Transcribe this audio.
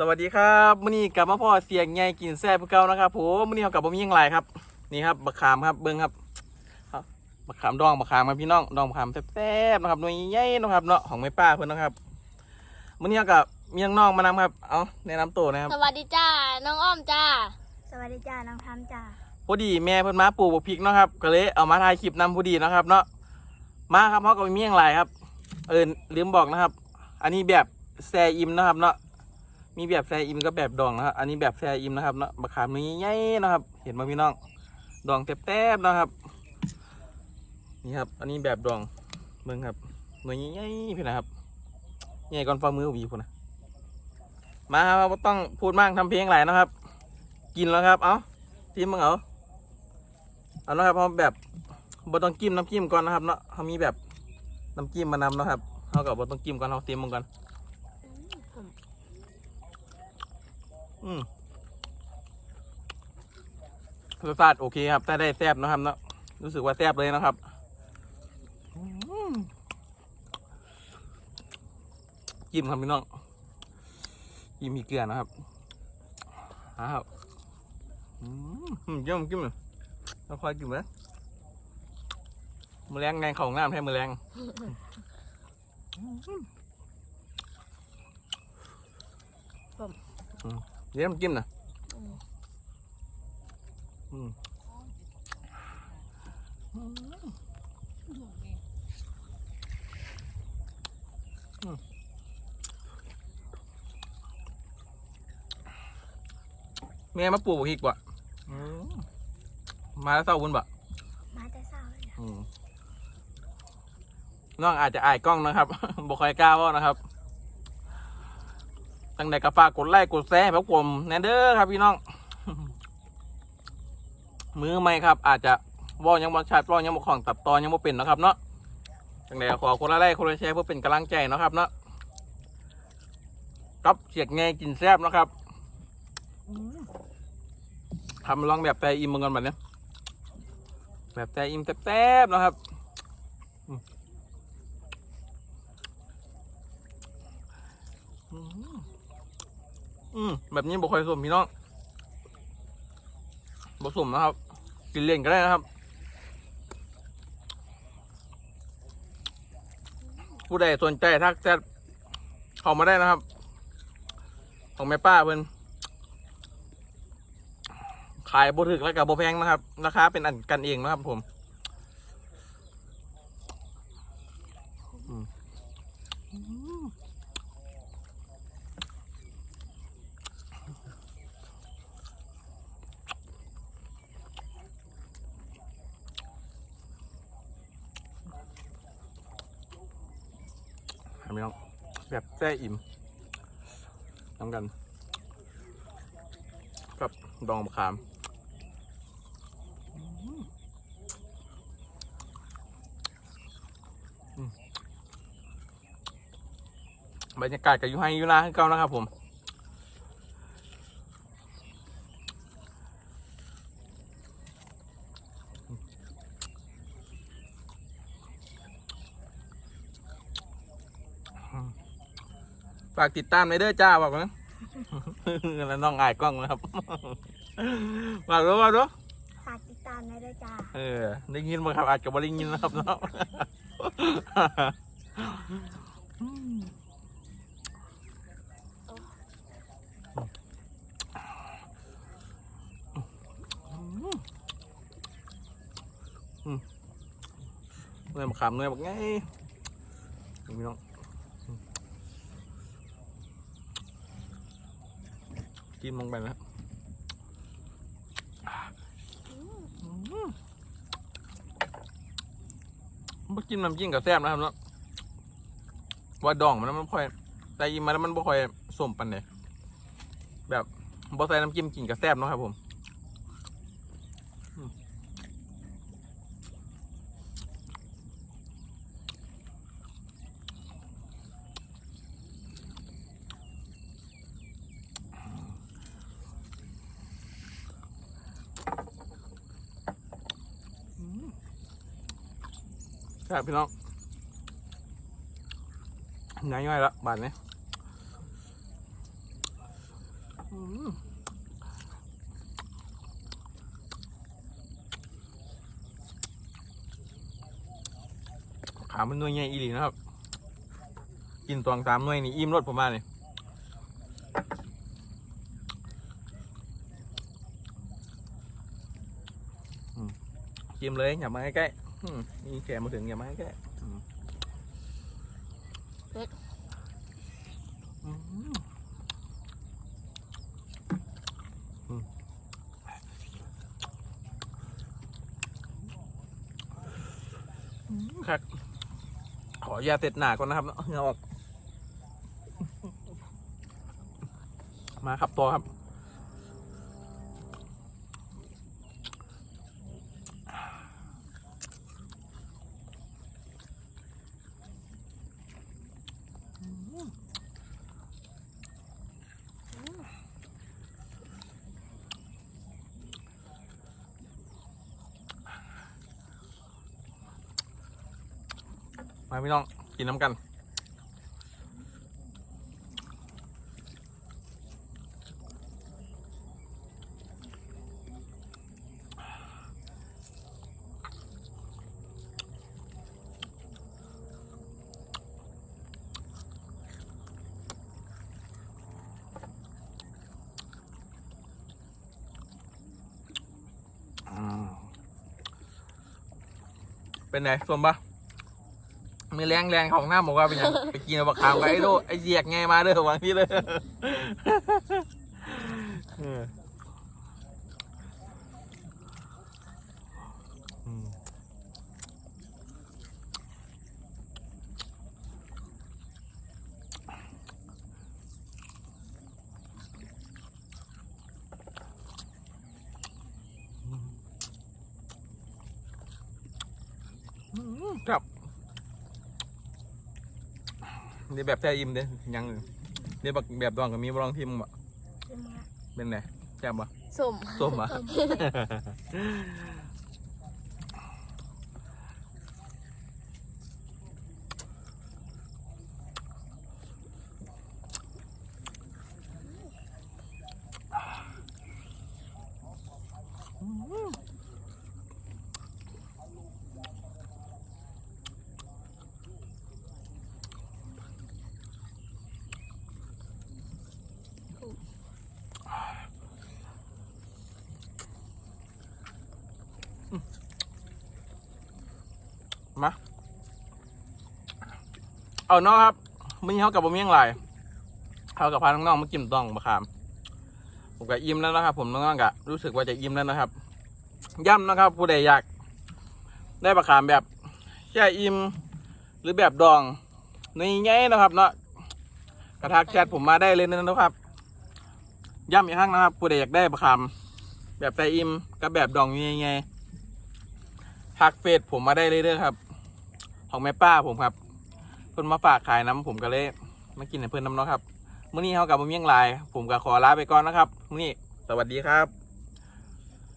สวัสดีครับมื้อนี้กลับมาพ่อเสียงใหญ่กินแซ่บเพื่อเก่านะครับผมมื้อนี้เรากลับบ่มีหยังไรครับ นี่ครับบักขามครับเบิ้งครับครับบักขามดองบักขามครับพี่น้องดองบักขามแซ่บๆนะครับหน่วยใหญ่ๆนะครับเนาะของแม่ป้าเพิ่นนะครับมื้อนี้เรากับมีน้องๆมานำครับเอาแนะนำตัวนะครับสวัสดีจ้าน้องอ้อมจ้าสวัสดีจ้าน้องทำจ้าพอดีแม่เพิ่นมาปลูกบักพริกเนาะครับก็เลยเอามาถ่ายคลิปนำพอดีเนาะครับเนาะมาครับเพราะก็มีหยังไรครับ เออลืมบอกนะครับ อันนี้แบบแซอิมนะครับเนาะ มีแบบแซอิมกับแบบดองนะครับ อันนี้แบบแซอิมนะครับเนาะบะขามนี้ใหญ่นะครับ เห็นไหมพี่น้อง ดองแต้บๆนะครับ นี่ครับ อันนี้แบบดองเมืองครับหน่วยใหญ่ๆพี่นะครับใหญ่ก่อนฝ่ามือวีพุ่นนะมาครับต้องพูดมากทำเพลงหลายนะครับ กินแล้วครับ เอาทีมมึงเอาเอานะครับเพราะแบบบต้องจิ้มน้ำจิ้มก่อนนะครับเนาะเขามีแบบน้ำจิ้มมานำนะครับเขากับบต้องจิ้มก่อนเขาเตรียมมึงก่อน อืมรสชาติโอเคครับแต่ได้แซ่บนะครับเนาะรู้สึกว่าแซ่บเลยนะครับอืมจิ้มครับพี่น้องจิ้มมีเกลือนะครับอ้าวอืมอืมเยี่ยมจิ้มเลยเราคอยกินเลยมือแรงแรงของน้ำให้มือแรง เยี่ยมจิ้มนะอืมอืมอืมแม่มาปลูกบักพริกบ่อืมมาแล้วเศร้าบุญบ่มาแต่เศร้าเลยนะอืมน้องอาจจะอายกล้องนะครับบ่ค่อยกล้าเว่านะครับ ตั้งแต่กระฝากกดไลค์กดแชร์ให้พวกผมแน่เด้อครับพี่น้อง มือไม่ครับ อาจจะว่ายังบ่ชัดว่ายังบ่คล่องตัดตอนยังบ่เป็นนะครับเนาะตั้งแต่ขอคนละไลค์คนละแชร์เพื่อเป็นกำลังใจนะครับเนาะกับเสียกไงกินแซ่บนะครับทำลองแบบแต่อิ่มมึงกันแบบนี้แบบแต่อิ่มแซ่บๆนะครับอืม อืมแบบนี้บ่ค่อยสมพี่น้องบ่สมนะครับ กินเล่นก็ได้นะครับ ผู้ใดสนใจทักแชทเข้ามาได้นะครับ ของแม่ป้าเพิ่นขายบ่ถึกแล้วกับบ่แพงนะครับ ราคาเป็นอันกันเองนะครับผมต้อง แบบแซ่อิ่มน้ำกัน กับดองมะขามบรรยากาศกับยูไฮยูนาให้เก้านะครับผม ฝากติดตามในอยเด้อจ้าบอกนะแล้วน้องอายกล้องนะครับฝากด้วยฝากด้วยฝากติดตามในด้วยจ้าเออได้ยินมั้งครับอาจจะไม่ได้ยินนะครับเนาะเนื่อยมาขำเนื่อยบอกไงพี่น้อง กินลงไปนะมากินน้ำจิ้มกับแซ่บนะครับเนาะว่าดองมันมันค่อยแต่ยิมมาแล้วมันบ่ค่อยสมปันเนี่ยแบบบ่ใส่น้ำจิ้มกินกับแซ่บเนาะครับผม แซ่บพี่น้องง่ายๆละบาทนี้อืมขามันหน่วยใหญ่อีหลีนะครับ กินตวงสามหน่วยนี่อิ่มรสผมมาเลยอืมกินเลยอย่ามาใกล้ๆ นี่แกมาถึงอย่ามาใกเผ็ดครับขออยาเสร็จหนาก่อนนะครับเนาะเงาออกมาครับตัวครับ มาพี่น้องกินน้ำกันเป็นไงส้มปะ มีแรงแรงของหน้าบอกว่าเป็นหยังไปกินเอาบักขามกับไอ้โดไอ้เจียกไงมาเด้อวางที่เลยเอออืมอืมครับ นี่แบบแท้ยิ้มเด้ยังนี่แบบแบบดองกับมีบลองทิมบ่ชิมครับเป็นไงแซ่บบ่สม ส้มอะ เอาน้อครับมื้อนี้เขากับบะเมี่ยงลายเขากับพาน้องๆมากินต้องบะขาม ผมก็อิ่มแล้วนะครับ ผมน้องๆก็รู้สึกว่าจะอิ่มแล้วนะครับย่ำนะครับ ผู้ใดอยาก ได้บะขามแบบแช่อิ่มหรือแบบดองในแง่นะครับ เนาะกระทักแชทผมมาได้เลยนะครับย่ำอีกครั้งนะครับ ผู้ใดอยากได้บะขามแบบใส่อิ่มกับแบบดองยังไงทักเฟซผมมาได้เลยเด้อครับ ของแม่ป้าผมครับ พิ่นมาฝากขายน้ำผมก็เลยมากินให้เพิ่นน้ำเนาะครับมื้อนี้เฮากับบะเมี่ยงลาย ผมก็ขอลาไปก่อนนะครับมื้อนี้สวัสดีครับ